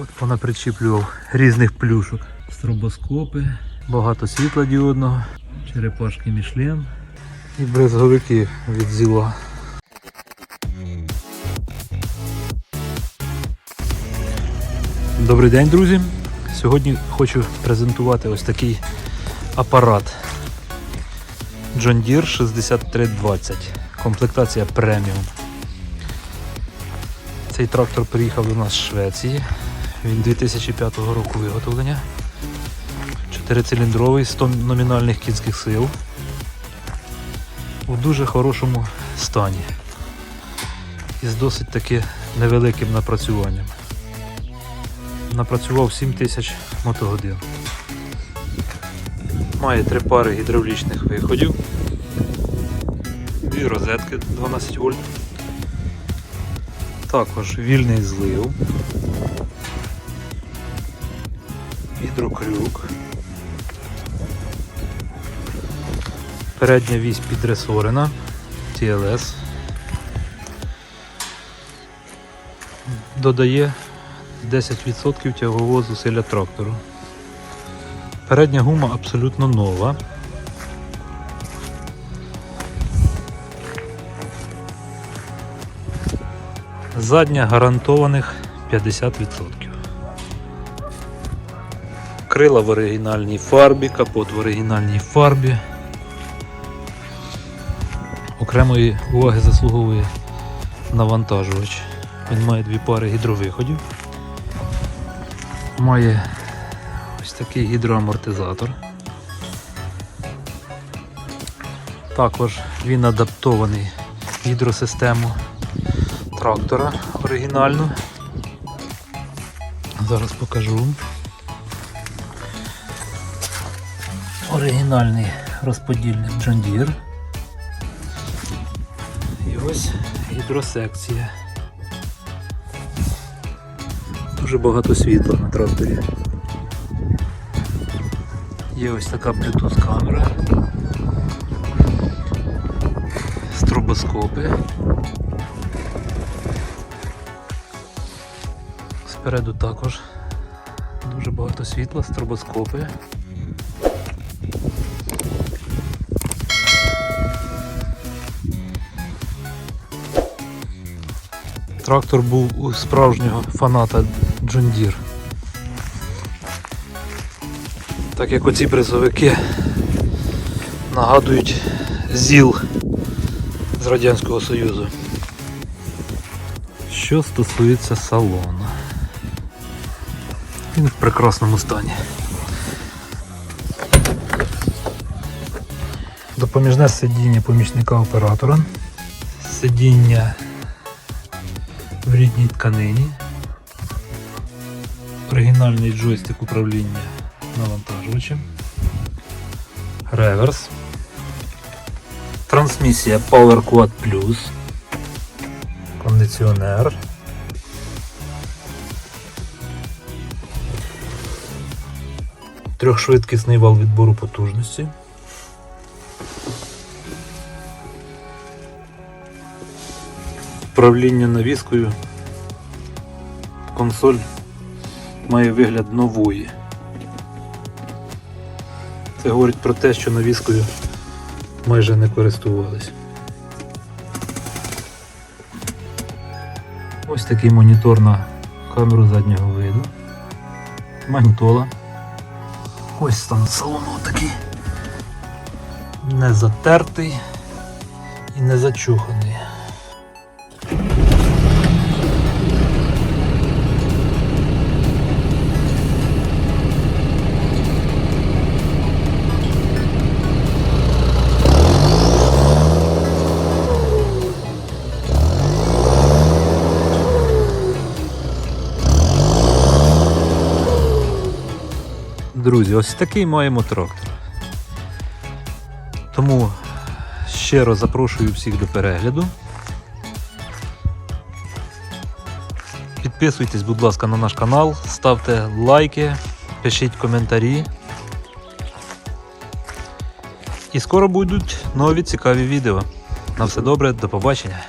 От понапричіплював різних плюшок. Стробоскопи, багато світла діодного, черепашки Мішлен і брезговики від зіла. Добрий день, друзі! Сьогодні хочу презентувати ось такий апарат John Deere 6320. Комплектація преміум. Цей трактор приїхав до нас з Швеції. Він 2005 року виготовлення. Чотирициліндровий, 100 номінальних кінських сил. У дуже хорошому стані. І з досить таки невеликим напрацюванням. Напрацював 7 тисяч мотогодин. Має три пари гідравлічних виходів. Дві розетки 12 вольт. Також вільний злив. Гідрокрюк. Передня вісь підресорена. TLS. Додає 10% тягового зусилля трактору. Передня гума абсолютно нова. Задня гарантованих 50%. Крила в оригінальній фарбі, капот в оригінальній фарбі. Окремої уваги заслуговує навантажувач. Він має дві пари гідровиходів. Має ось такий гідроамортизатор. Також він адаптований в гідросистему трактора оригінальну. Зараз покажу. Оригінальний розподільник John Deere. І ось гідросекція. Дуже багато світла на тракторі. Є ось така Bluetooth камера. Стробоскопи. Спереду також дуже багато світла, стробоскопи. Трактор був у справжнього фаната Deere. Так як оці бризовики нагадують ЗІЛ з Радянського Союзу. Що стосується салону. Він в прекрасному стані. Допоміжне сидіння помічника оператора. Сидіння в рідній тканині. Оригінальний джойстик управління навантажувачем. Реверс. Трансмісія Power Quad Plus. Кондиціонер. Трьохшвидкісний вал відбору потужності. Управління навіскою. Консоль має вигляд нової. Це говорить про те, що навіскою майже не користувались. Ось такий монітор на камеру заднього виду. Магнітола. Ось стан салону такий. Не затертий і не зачуханий. Друзі, ось такий маємо трактор. Тому щиро запрошую всіх до перегляду. Підписуйтесь, будь ласка, на наш канал, ставте лайки, пишіть коментарі. І скоро будуть нові цікаві відео. На все добре, до побачення.